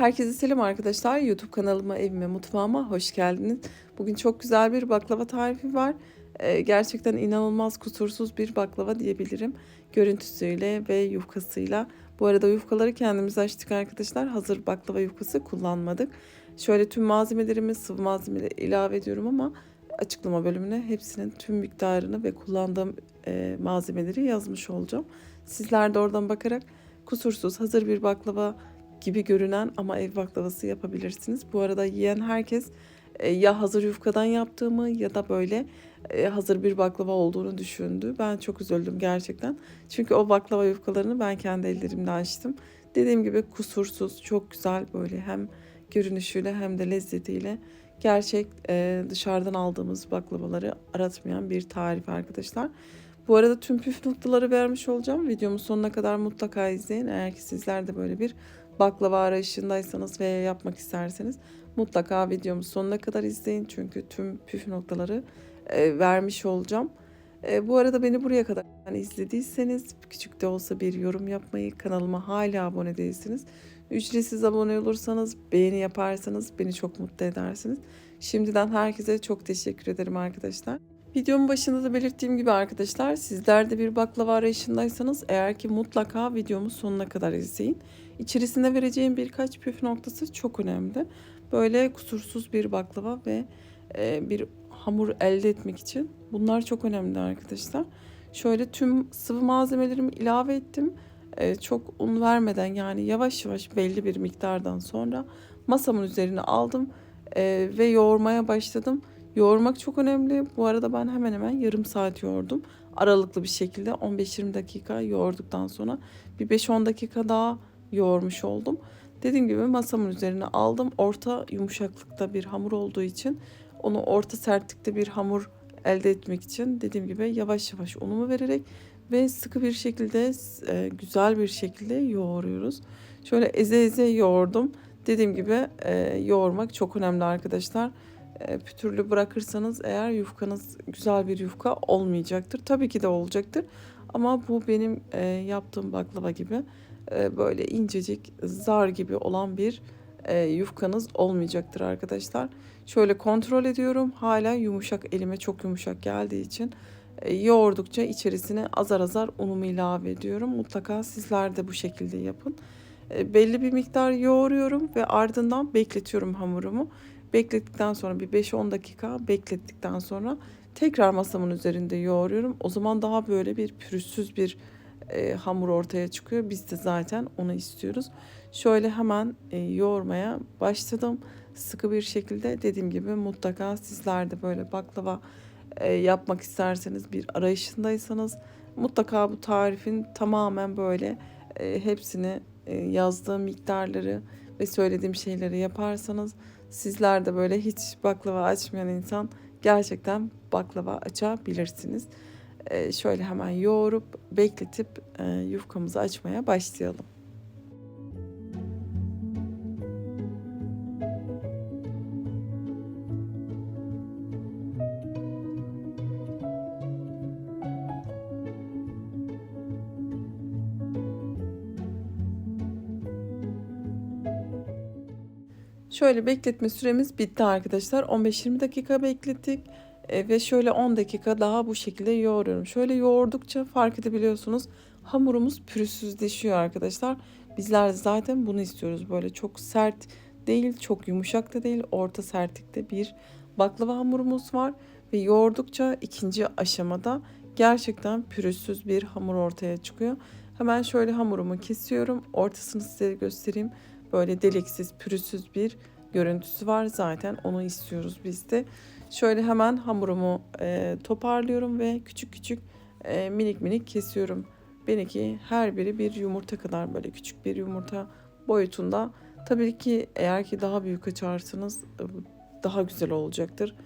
Herkese selam arkadaşlar. YouTube kanalıma, evime, mutfağıma hoş geldiniz. Bugün çok güzel bir baklava tarifi var. Ee, gerçekten inanılmaz kusursuz bir baklava diyebilirim. Görüntüsüyle ve yufkasıyla. Bu arada yufkaları kendimiz açtık arkadaşlar. Hazır baklava yufkası kullanmadık. Şöyle tüm malzemelerimi sıvı malzemeleri ilave ediyorum ama açıklama bölümüne hepsinin tüm miktarını ve kullandığım e, malzemeleri yazmış olacağım. Sizler de oradan bakarak kusursuz hazır bir baklava gibi görünen ama ev baklavası yapabilirsiniz. Bu arada yiyen herkes e, ya hazır yufkadan yaptığımı ya da böyle e, hazır bir baklava olduğunu düşündü. Ben çok üzüldüm gerçekten. Çünkü o baklava yufkalarını ben kendi ellerimle açtım. Dediğim gibi kusursuz, çok güzel böyle hem görünüşüyle hem de lezzetiyle gerçek e, dışarıdan aldığımız baklavaları aratmayan bir tarif arkadaşlar. Bu arada tüm püf noktaları vermiş olacağım. Videomun sonuna kadar mutlaka izleyin. Eğer ki sizler de böyle bir baklava arayışındaysanız veya yapmak isterseniz mutlaka videomu sonuna kadar izleyin. Çünkü tüm püf noktaları e, vermiş olacağım. E, bu arada beni buraya kadar yani izlediyseniz küçük de olsa bir yorum yapmayı, kanalıma hala abone değilsiniz. Ücretsiz abone olursanız, beğeni yaparsanız beni çok mutlu edersiniz. Şimdiden herkese çok teşekkür ederim arkadaşlar. Videomun başında da belirttiğim gibi arkadaşlar sizler de bir baklava arayışındaysanız eğer ki mutlaka videomu sonuna kadar izleyin. İçerisinde vereceğim birkaç püf noktası çok önemli. Böyle kusursuz bir baklava ve e, bir hamur elde etmek için bunlar çok önemli arkadaşlar. Şöyle tüm sıvı malzemelerimi ilave ettim. E, çok un vermeden yani yavaş yavaş belli bir miktardan sonra masamın üzerine aldım e, ve yoğurmaya başladım. Yoğurmak çok önemli. Bu arada ben hemen hemen yarım saat yoğurdum. Aralıklı bir şekilde 15-20 dakika yoğurduktan sonra bir 5-10 dakika daha yoğurmuş oldum. Dediğim gibi masamın üzerine aldım. Orta yumuşaklıkta bir hamur olduğu için onu orta sertlikte bir hamur elde etmek için dediğim gibi yavaş yavaş unumu vererek ve sıkı bir şekilde e, güzel bir şekilde yoğuruyoruz. Şöyle eze eze yoğurdum. Dediğim gibi e, yoğurmak çok önemli arkadaşlar. E, pütürlü bırakırsanız eğer yufkanız güzel bir yufka olmayacaktır. Tabii ki de olacaktır. Ama bu benim yaptığım baklava gibi e, böyle incecik zar gibi olan bir e, yufkanız olmayacaktır arkadaşlar. Şöyle kontrol ediyorum. Hala yumuşak elime çok yumuşak geldiği için e, yoğurdukça içerisine azar azar unumu ilave ediyorum. Mutlaka sizler de bu şekilde yapın. Belli bir miktar yoğuruyorum ve ardından bekletiyorum hamurumu. Beklettikten sonra bir 5-10 dakika beklettikten sonra tekrar masamın üzerinde yoğuruyorum. O zaman daha böyle bir pürüzsüz bir e, hamur ortaya çıkıyor. Biz de zaten onu istiyoruz. Şöyle hemen e, yoğurmaya başladım. Sıkı bir şekilde dediğim gibi mutlaka sizler de böyle baklava e, yapmak isterseniz bir arayışındaysanız mutlaka bu tarifin tamamen böyle e, hepsini e, yazdığım miktarları ve söylediğim şeyleri yaparsanız sizler de böyle hiç baklava açmayan insan gerçekten baklava açabilirsiniz. Ee, şöyle hemen yoğurup bekletip e, yufkamızı açmaya başlayalım. Şöyle bekletme süremiz bitti arkadaşlar. 15-20 dakika beklettik. E, ve şöyle 10 dakika daha bu şekilde yoğuruyorum. Şöyle yoğurdukça fark edebiliyorsunuz hamurumuz pürüzsüzleşiyor arkadaşlar. Bizler zaten bunu istiyoruz. Böyle çok sert değil, çok yumuşak da değil, orta sertlikte bir baklava hamurumuz var. Ve yoğurdukça ikinci aşamada gerçekten pürüzsüz bir hamur ortaya çıkıyor. Hemen şöyle hamurumu kesiyorum. Ortasını size göstereyim. Böyle deliksiz, pürüzsüz bir görüntüsü var. Zaten onu istiyoruz biz de. Şöyle hemen hamurumu e, toparlıyorum ve küçük küçük e, minik minik kesiyorum. Benimki her biri bir yumurta kadar böyle küçük bir yumurta boyutunda. Tabii ki eğer ki daha büyük açarsanız e, daha güzel olacaktır.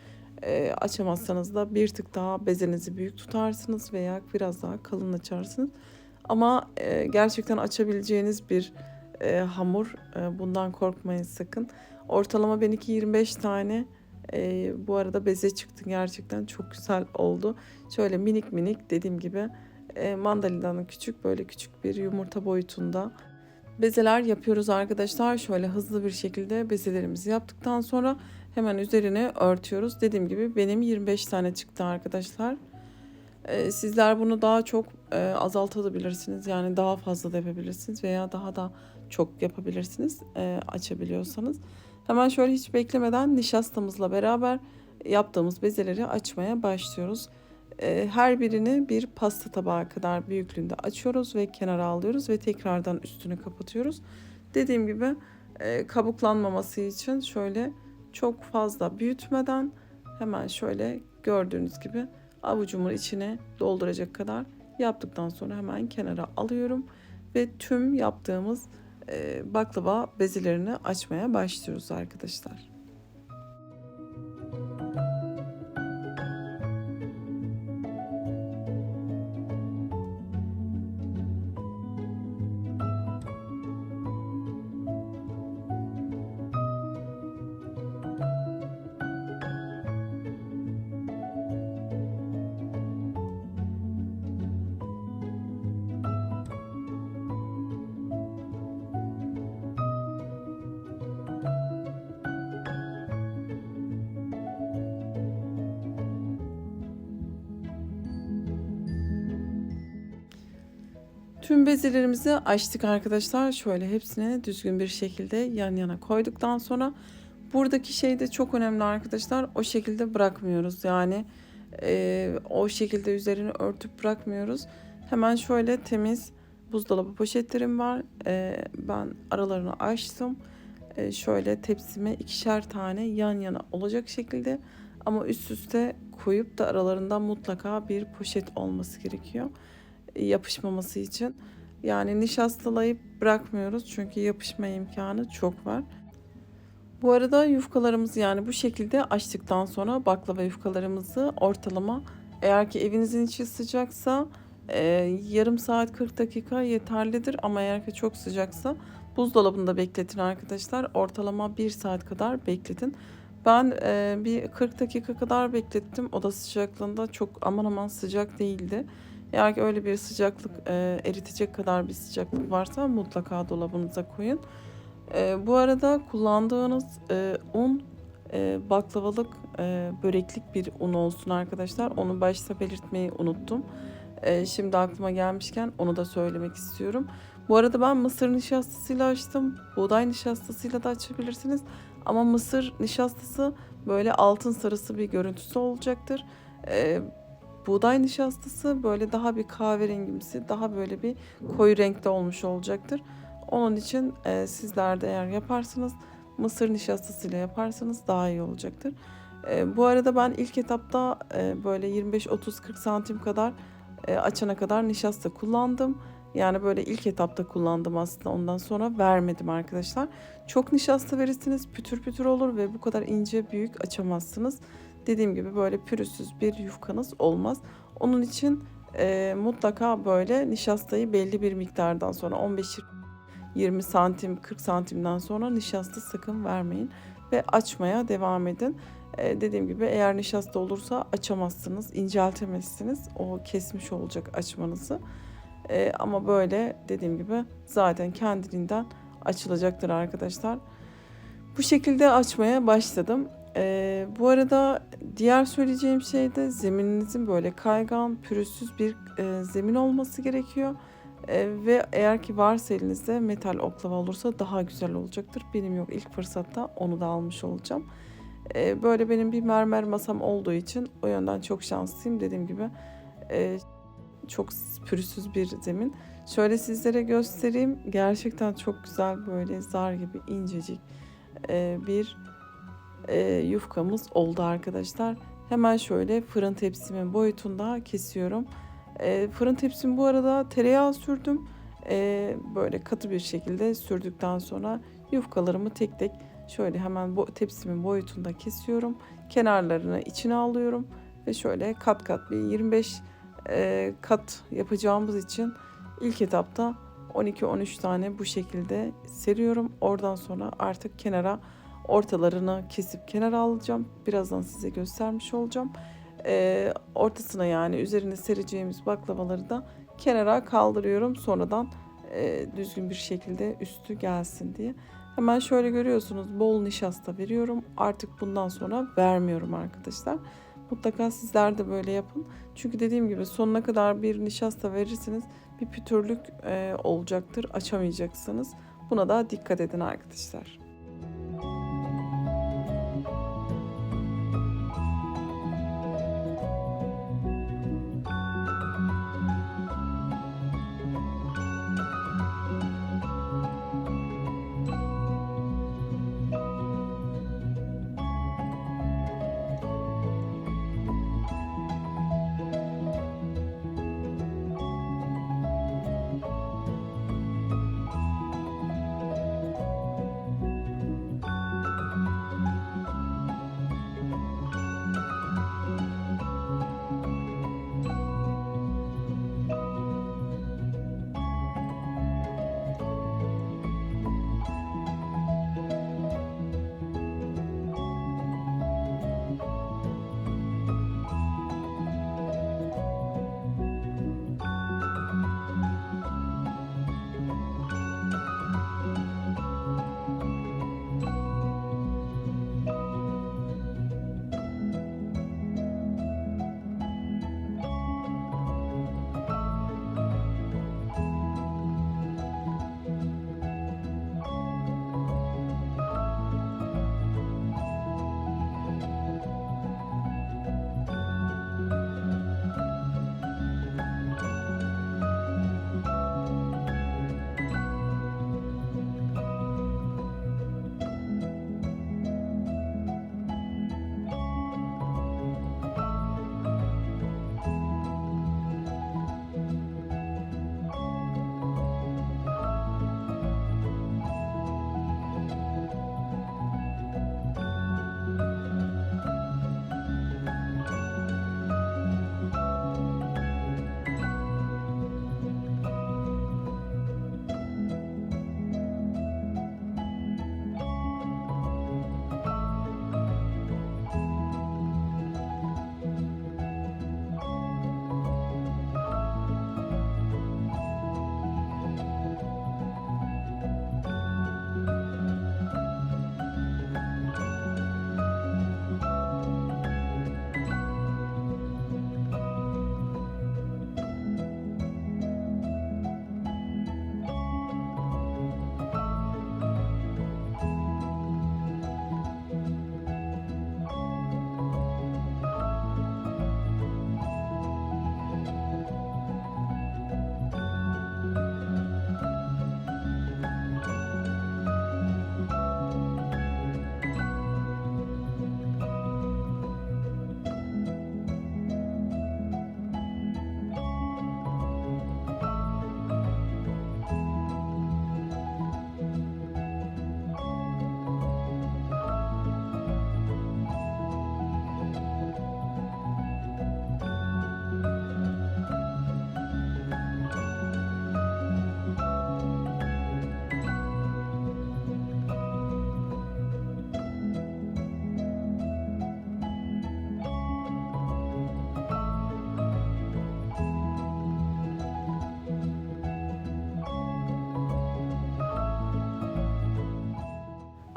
E, açamazsanız da bir tık daha bezenizi büyük tutarsınız veya biraz daha kalın açarsınız. Ama e, gerçekten açabileceğiniz bir e, hamur. E, bundan korkmayın sakın. Ortalama benimki 25 tane. E, bu arada beze çıktı gerçekten çok güzel oldu. Şöyle minik minik dediğim gibi e, mandalina'nın küçük böyle küçük bir yumurta boyutunda bezeler yapıyoruz arkadaşlar. Şöyle hızlı bir şekilde bezelerimizi yaptıktan sonra hemen üzerine örtüyoruz. Dediğim gibi benim 25 tane çıktı arkadaşlar. Ee, sizler bunu daha çok e, azaltabilirsiniz. Yani daha fazla da yapabilirsiniz veya daha da çok yapabilirsiniz e, açabiliyorsanız. Hemen şöyle hiç beklemeden nişastamızla beraber yaptığımız bezeleri açmaya başlıyoruz. E, her birini bir pasta tabağı kadar büyüklüğünde açıyoruz ve kenara alıyoruz ve tekrardan üstünü kapatıyoruz. Dediğim gibi e, kabuklanmaması için şöyle çok fazla büyütmeden hemen şöyle gördüğünüz gibi avucumun içine dolduracak kadar yaptıktan sonra hemen kenara alıyorum ve tüm yaptığımız baklava bezelerini açmaya başlıyoruz arkadaşlar. Tüm bezelerimizi açtık arkadaşlar. Şöyle hepsini düzgün bir şekilde yan yana koyduktan sonra buradaki şey de çok önemli arkadaşlar. O şekilde bırakmıyoruz. Yani e, o şekilde üzerini örtüp bırakmıyoruz. Hemen şöyle temiz buzdolabı poşetlerim var. E, ben aralarını açtım. E, şöyle tepsime ikişer tane yan yana olacak şekilde ama üst üste koyup da aralarında mutlaka bir poşet olması gerekiyor yapışmaması için. Yani nişastalayıp bırakmıyoruz çünkü yapışma imkanı çok var. Bu arada yufkalarımızı yani bu şekilde açtıktan sonra baklava yufkalarımızı ortalama eğer ki evinizin içi sıcaksa e, yarım saat 40 dakika yeterlidir ama eğer ki çok sıcaksa buzdolabında bekletin arkadaşlar. Ortalama 1 saat kadar bekletin. Ben e, bir 40 dakika kadar beklettim. Oda sıcaklığında çok aman aman sıcak değildi. Eğer ki öyle bir sıcaklık e, eritecek kadar bir sıcaklık varsa mutlaka dolabınıza koyun. E, bu arada kullandığınız e, un e, baklavalık e, böreklik bir un olsun arkadaşlar. Onu başta belirtmeyi unuttum. E, şimdi aklıma gelmişken onu da söylemek istiyorum. Bu arada ben mısır nişastasıyla açtım. Buğday nişastasıyla da açabilirsiniz. Ama mısır nişastası böyle altın sarısı bir görüntüsü olacaktır. E, Buğday nişastası böyle daha bir kahverengimsi, daha böyle bir koyu renkte olmuş olacaktır. Onun için e, sizler de eğer yaparsanız mısır nişastasıyla yaparsanız daha iyi olacaktır. E, bu arada ben ilk etapta e, böyle 25-30-40 santim kadar e, açana kadar nişasta kullandım. Yani böyle ilk etapta kullandım aslında ondan sonra vermedim arkadaşlar. Çok nişasta verirsiniz pütür pütür olur ve bu kadar ince büyük açamazsınız dediğim gibi böyle pürüzsüz bir yufkanız olmaz. Onun için e, mutlaka böyle nişastayı belli bir miktardan sonra 15 20 santim 40 santimden sonra nişasta sakın vermeyin ve açmaya devam edin. Ee, dediğim gibi eğer nişasta olursa açamazsınız, inceltemezsiniz. O kesmiş olacak açmanızı. Ee, ama böyle dediğim gibi zaten kendiliğinden açılacaktır arkadaşlar. Bu şekilde açmaya başladım. Ee, bu arada diğer söyleyeceğim şey de zemininizin böyle kaygan, pürüzsüz bir e, zemin olması gerekiyor. E, ve eğer ki varsa elinizde metal oklava olursa daha güzel olacaktır. Benim yok ilk fırsatta onu da almış olacağım. E, böyle benim bir mermer masam olduğu için o yönden çok şanslıyım. Dediğim gibi e, çok pürüzsüz bir zemin. Şöyle sizlere göstereyim. Gerçekten çok güzel böyle zar gibi incecik e, bir e, yufkamız oldu arkadaşlar. Hemen şöyle fırın tepsimin boyutunda kesiyorum. E, fırın tepsim bu arada tereyağı sürdüm. E, böyle katı bir şekilde sürdükten sonra yufkalarımı tek tek şöyle hemen bu tepsimin boyutunda kesiyorum. Kenarlarını içine alıyorum ve şöyle kat kat bir 25 e, kat yapacağımız için ilk etapta 12-13 tane bu şekilde seriyorum. Oradan sonra artık kenara ortalarını kesip kenara alacağım. Birazdan size göstermiş olacağım. Ee, ortasına yani üzerine sereceğimiz baklavaları da kenara kaldırıyorum. Sonradan e, düzgün bir şekilde üstü gelsin diye. Hemen şöyle görüyorsunuz bol nişasta veriyorum. Artık bundan sonra vermiyorum arkadaşlar. Mutlaka sizler de böyle yapın. Çünkü dediğim gibi sonuna kadar bir nişasta verirseniz bir pütürlük e, olacaktır. Açamayacaksınız. Buna da dikkat edin arkadaşlar.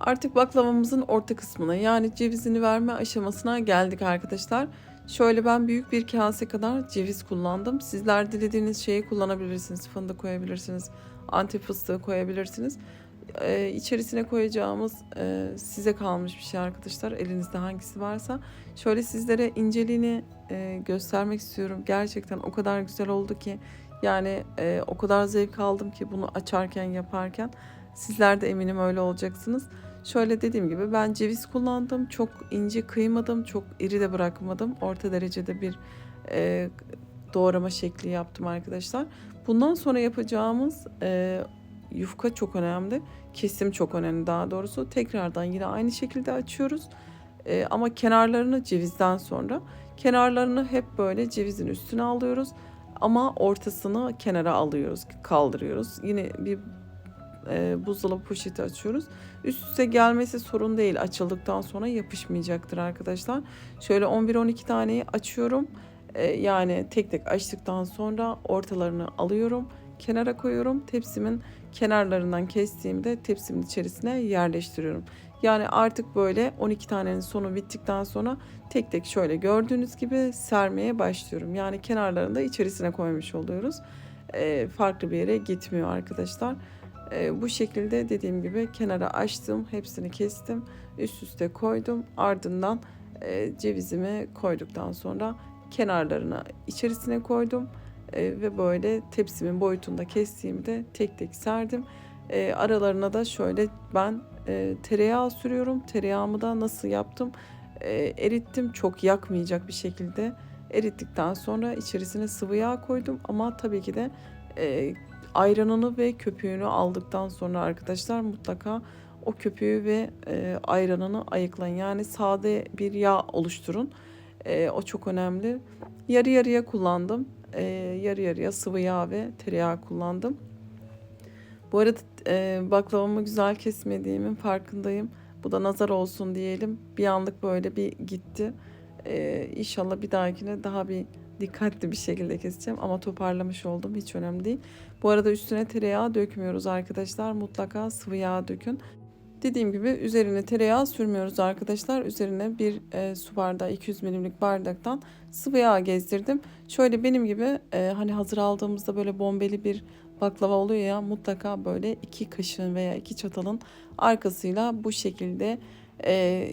Artık baklavamızın orta kısmına yani cevizini verme aşamasına geldik arkadaşlar. Şöyle ben büyük bir kase kadar ceviz kullandım. Sizler dilediğiniz şeyi kullanabilirsiniz. Fındık koyabilirsiniz. Antep fıstığı koyabilirsiniz. Ee, içerisine koyacağımız e, size kalmış bir şey arkadaşlar. Elinizde hangisi varsa. Şöyle sizlere inceliğini e, göstermek istiyorum. Gerçekten o kadar güzel oldu ki. Yani e, o kadar zevk aldım ki bunu açarken yaparken. Sizler de eminim öyle olacaksınız. Şöyle dediğim gibi ben ceviz kullandım. Çok ince kıymadım, çok iri de bırakmadım. Orta derecede bir e, doğrama şekli yaptım arkadaşlar. Bundan sonra yapacağımız e, yufka çok önemli. Kesim çok önemli daha doğrusu. Tekrardan yine aynı şekilde açıyoruz. E, ama kenarlarını cevizden sonra kenarlarını hep böyle cevizin üstüne alıyoruz. Ama ortasını kenara alıyoruz, kaldırıyoruz. Yine bir e, buzdolabı poşeti açıyoruz. Üst üste gelmesi sorun değil. Açıldıktan sonra yapışmayacaktır arkadaşlar. Şöyle 11-12 taneyi açıyorum. E, yani tek tek açtıktan sonra ortalarını alıyorum. kenara koyuyorum. Tepsimin kenarlarından kestiğimde tepsimin içerisine yerleştiriyorum. Yani artık böyle 12 tanenin sonu bittikten sonra tek tek şöyle gördüğünüz gibi sermeye başlıyorum. Yani kenarlarını da içerisine koymuş oluyoruz. Ee, farklı bir yere gitmiyor arkadaşlar. Ee, bu şekilde dediğim gibi kenara açtım. Hepsini kestim. Üst üste koydum. Ardından e, cevizimi koyduktan sonra kenarlarına içerisine koydum. E, ve böyle tepsimin boyutunda kestiğimde tek tek serdim. E, aralarına da şöyle ben e, tereyağı sürüyorum. Tereyağımı da nasıl yaptım? E, erittim çok yakmayacak bir şekilde. Erittikten sonra içerisine sıvı yağ koydum ama tabii ki de e, ayranını ve köpüğünü aldıktan sonra arkadaşlar mutlaka o köpüğü ve e, ayranını ayıklayın. Yani sade bir yağ oluşturun. E, o çok önemli. Yarı yarıya kullandım. E, yarı yarıya sıvı yağ ve tereyağı kullandım. Bu arada e, baklavamı güzel kesmediğimin farkındayım. Bu da nazar olsun diyelim. Bir anlık böyle bir gitti. E, inşallah bir dahakine daha bir dikkatli bir şekilde keseceğim ama toparlamış oldum hiç önemli değil. Bu arada üstüne tereyağı dökmüyoruz arkadaşlar. Mutlaka sıvı yağ dökün. Dediğim gibi üzerine tereyağı sürmüyoruz arkadaşlar. Üzerine bir e, su bardağı 200 milimlik bardaktan sıvı yağ gezdirdim. Şöyle benim gibi e, hani hazır aldığımızda böyle bombeli bir baklava oluyor ya mutlaka böyle iki kaşığın veya iki çatalın arkasıyla bu şekilde e,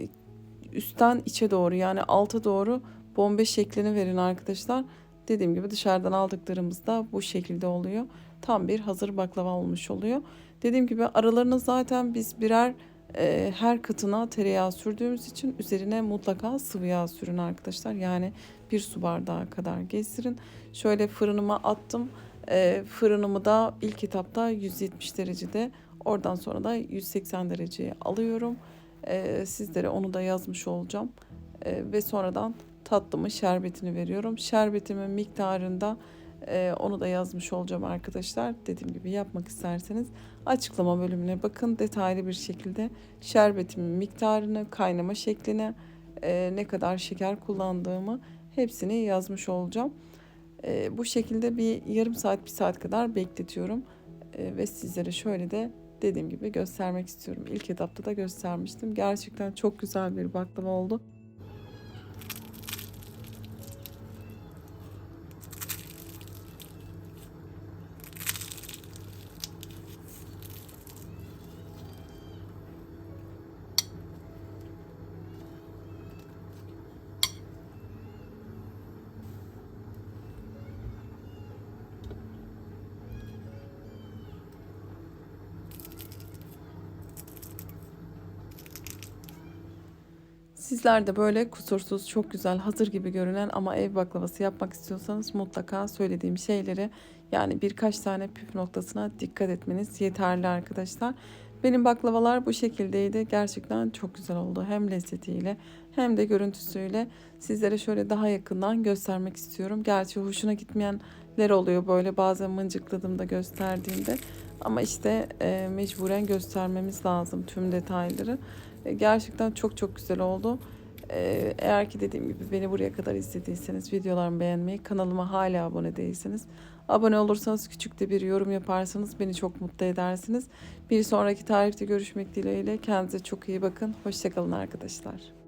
üstten içe doğru yani alta doğru bombe şeklini verin arkadaşlar. Dediğim gibi dışarıdan aldıklarımızda bu şekilde oluyor. Tam bir hazır baklava olmuş oluyor. Dediğim gibi aralarına zaten biz birer e, her katına tereyağı sürdüğümüz için üzerine mutlaka sıvı yağ sürün arkadaşlar. Yani bir su bardağı kadar gezdirin. Şöyle fırınıma attım. E, fırınımı da ilk etapta 170 derecede oradan sonra da 180 dereceye alıyorum. E, sizlere onu da yazmış olacağım. E, ve sonradan tatlımı şerbetini veriyorum. Şerbetimin miktarında e, onu da yazmış olacağım arkadaşlar. Dediğim gibi yapmak isterseniz açıklama bölümüne bakın. Detaylı bir şekilde şerbetimin miktarını, kaynama şeklini, e, ne kadar şeker kullandığımı hepsini yazmış olacağım. E, bu şekilde bir yarım saat, bir saat kadar bekletiyorum. E, ve sizlere şöyle de dediğim gibi göstermek istiyorum. İlk etapta da göstermiştim. Gerçekten çok güzel bir baklava oldu. Sizler de böyle kusursuz, çok güzel, hazır gibi görünen ama ev baklavası yapmak istiyorsanız mutlaka söylediğim şeyleri yani birkaç tane püf noktasına dikkat etmeniz yeterli arkadaşlar. Benim baklavalar bu şekildeydi. Gerçekten çok güzel oldu. Hem lezzetiyle hem de görüntüsüyle sizlere şöyle daha yakından göstermek istiyorum. Gerçi hoşuna gitmeyenler oluyor böyle bazen mıncıkladığımda gösterdiğimde. Ama işte e, mecburen göstermemiz lazım tüm detayları. E, gerçekten çok çok güzel oldu. E, eğer ki dediğim gibi beni buraya kadar izlediyseniz videolarımı beğenmeyi, kanalıma hala abone değilseniz abone olursanız küçük de bir yorum yaparsanız beni çok mutlu edersiniz. Bir sonraki tarifte görüşmek dileğiyle kendinize çok iyi bakın. Hoşçakalın arkadaşlar.